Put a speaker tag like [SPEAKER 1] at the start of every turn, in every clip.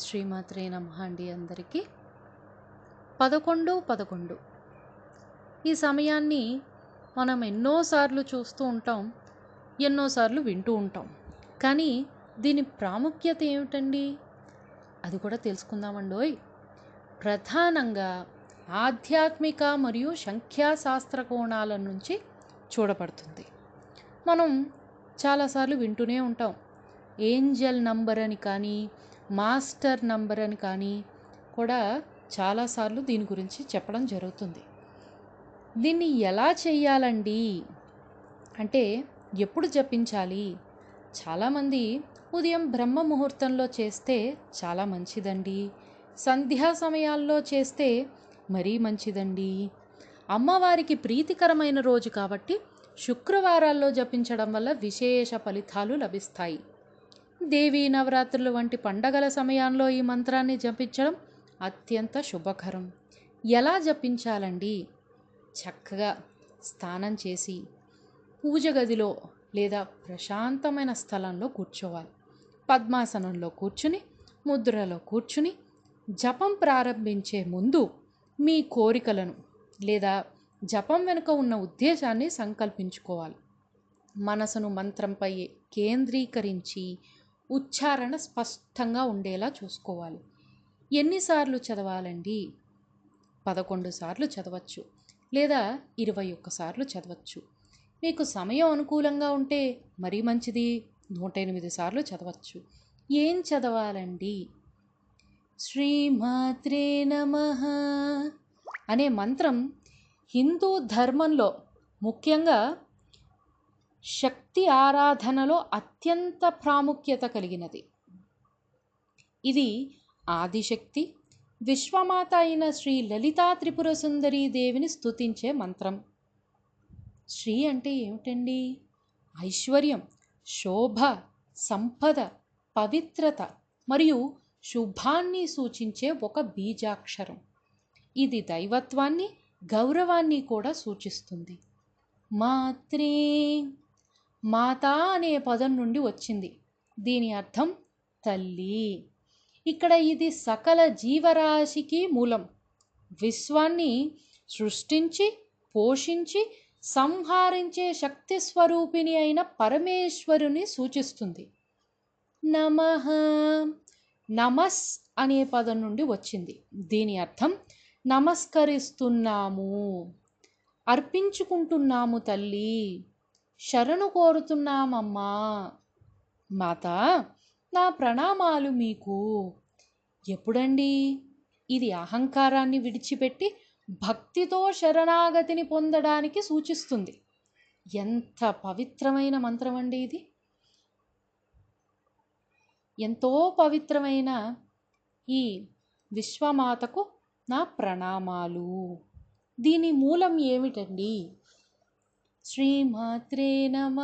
[SPEAKER 1] శ్రీమాత్రే నమ అండి అందరికీ. పదకొండు పదకొండు. ఈ సమయాన్ని మనం ఎన్నోసార్లు చూస్తూ ఉంటాం ఎన్నోసార్లు వింటూ ఉంటాం. కానీ దీని ప్రాముఖ్యత ఏమిటండి? అది కూడా తెలుసుకుందామండోయ్. ప్రధానంగా ఆధ్యాత్మిక మరియు సంఖ్యాశాస్త్ర కోణాల నుంచి చూడబడుతుంది. మనం చాలాసార్లు వింటూనే ఉంటాం. ఏంజల్ నంబర్ అని కానీ మాస్టర్ నంబర్ అని కానీ కూడా చాలాసార్లు దీని గురించి చెప్పడం జరుగుతుంది. దీన్ని ఎలా చేయాలండి అంటే ఎప్పుడు జపించాలి? చాలామంది ఉదయం బ్రహ్మ ముహూర్తంలో చేస్తే చాలా మంచిదండి. సంధ్యా సమయాల్లో చేస్తే మరీ మంచిదండి. అమ్మవారికి ప్రీతికరమైన రోజు కాబట్టి శుక్రవారాల్లో జపించడం వల్ల విశేష ఫలితాలు లభిస్తాయి. దేవీ నవరాత్రులు వంటి పండగల సమయంలో ఈ మంత్రాన్ని జపించడం అత్యంత శుభకరం. ఎలా జపించాలండి? చక్కగా స్నానం చేసి పూజ గదిలో లేదా ప్రశాంతమైన స్థలంలో కూర్చోవాలి. పద్మాసనంలో కూర్చుని ముద్రలో కూర్చుని జపం ప్రారంభించే ముందు మీ కోరికలను లేదా జపం వెనుక ఉన్న ఉద్దేశాన్ని సంకల్పించుకోవాలి. మనసును మంత్రంపై కేంద్రీకరించి ఉచ్చారణ స్పష్టంగా ఉండేలా చూసుకోవాలి. ఎన్నిసార్లు చదవాలండి? పదకొండు సార్లు చదవచ్చు. లేదా ఇరవై ఒక్కసార్లు చదవచ్చు. మీకు సమయం అనుకూలంగా ఉంటే మరీ మంచిది. నూట ఎనిమిది సార్లు చదవచ్చు. ఏం చదవాలండి? శ్రీమాత్రే నమ అనే మంత్రం హిందూ ధర్మంలో ముఖ్యంగా శక్తి ఆరాధనలో అత్యంత ప్రాముఖ్యత కలిగినది. ఇది ఆదిశక్తి విశ్వమాత అయిన శ్రీ లలితా త్రిపుర సుందరీ దేవిని స్తుతించే మంత్రం. శ్రీ అంటే ఏమిటండి? ఐశ్వర్యం శోభ సంపద పవిత్రత మరియు శుభాన్ని సూచించే ఒక బీజాక్షరం. ఇది దైవత్వాన్ని గౌరవాన్ని కూడా సూచిస్తుంది. మాత్రే మాతా అనే పదం నుండి వచ్చింది. దీని అర్థం తల్లి. ఇక్కడ ఇది సకల జీవరాశికి మూలం. విశ్వాన్ని సృష్టించి పోషించి సంహరించే శక్తి స్వరూపిణి అయిన పరమేశ్వరుని సూచిస్తుంది. నమ. నమస్ అనే పదం నుండి వచ్చింది. దీని అర్థం నమస్కరిస్తున్నాము. అర్పించుకుంటున్నాము తల్లి. శరణు కోరుతున్నామమ్మా. మాత నా ప్రణామాలు మీకు. ఎప్పుడండి? ఇది అహంకారాన్ని విడిచిపెట్టి భక్తితో శరణాగతిని పొందడానికి సూచిస్తుంది. ఎంత పవిత్రమైన మంత్రం అండి ఇది. ఎంతో పవిత్రమైన ఈ విశ్వమాతకు నా ప్రణామాలు. దీని మూలం ఏమిటండి? శ్రీమాత్రే నమ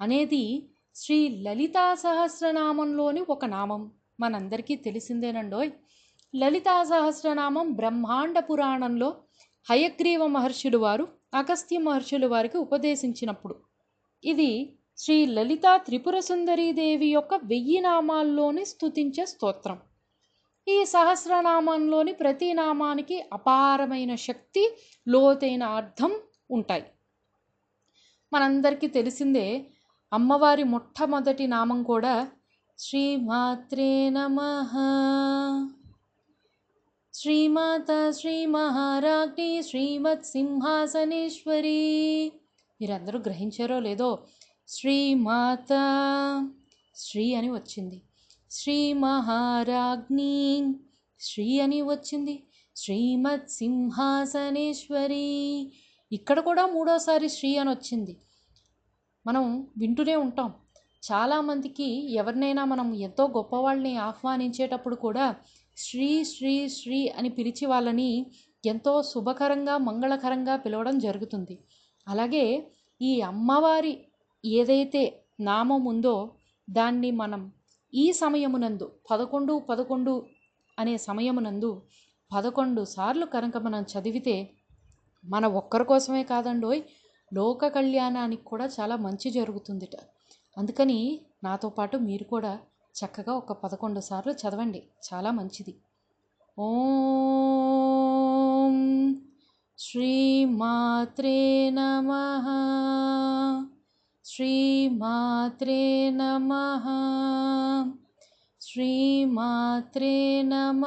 [SPEAKER 1] అనేది శ్రీ లలితా సహస్రనామంలోని ఒక నామం. మనందరికీ తెలిసిందేనండోయ్. లలితా సహస్రనామం బ్రహ్మాండ పురాణంలో హయగ్రీవ మహర్షులు వారు అగస్త్య మహర్షులు వారికి ఉపదేశించినప్పుడు. ఇది శ్రీ లలితా త్రిపుర దేవి యొక్క వెయ్యి నామాల్లోని స్తుతించే స్తోత్రం. ఈ సహస్రనామంలోని ప్రతి నామానికి అపారమైన శక్తి లోతైన అర్థం ఉంటాయి. మనందరికీ తెలిసిందే అమ్మవారి మొట్టమొదటి నామం కూడా శ్రీమాత్రే నమ. శ్రీమాత శ్రీ మహారాజ్ఞి శ్రీమత్ సింహాసనేశ్వరి మీరందరూ గ్రహించారో లేదో శ్రీమాత శ్రీ అని వచ్చింది. శ్రీ మహారాజ్ఞి శ్రీ అని వచ్చింది. శ్రీమత్ సింహాసనేశ్వరి ఇక్కడ కూడా మూడోసారి శ్రీ అని వచ్చింది. మనం వింటూనే ఉంటాం. చాలామందికి ఎవరినైనా మనం ఎంతో గొప్పవాళ్ళని ఆహ్వానించేటప్పుడు కూడా శ్రీ శ్రీ శ్రీ అని పిలిచి వాళ్ళని ఎంతో శుభకరంగా మంగళకరంగా పిలవడం జరుగుతుంది. అలాగే ఈ అమ్మవారి ఏదైతే నామం ఉందో దాన్ని మనం ఈ సమయమునందు పదకొండు పదకొండు అనే సమయమునందు పదకొండు సార్లు కనుక మనం చదివితే మన ఒక్కరి కోసమే కాదండోయ్ లోక కళ్యాణానికి కూడా చాలా మంచి జరుగుతుందిట. అందుకని నాతో పాటు మీరు కూడా చక్కగా ఒక పదకొండు సార్లు చదవండి. చాలా మంచిది. ఓం శ్రీమాత్రే నమ. శ్రీమాత్రే నమ. శ్రీమాత్రే నమ.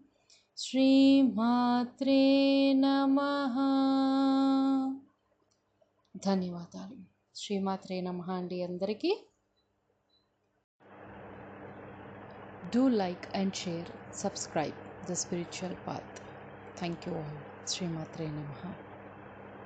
[SPEAKER 1] श्रीमात्रे नमः ధన్యవాదాలు శ్రీమాత్రే నమ అండి అందరికీ do like and share subscribe the spiritual path thank you all శ్రీమాత్రే నమ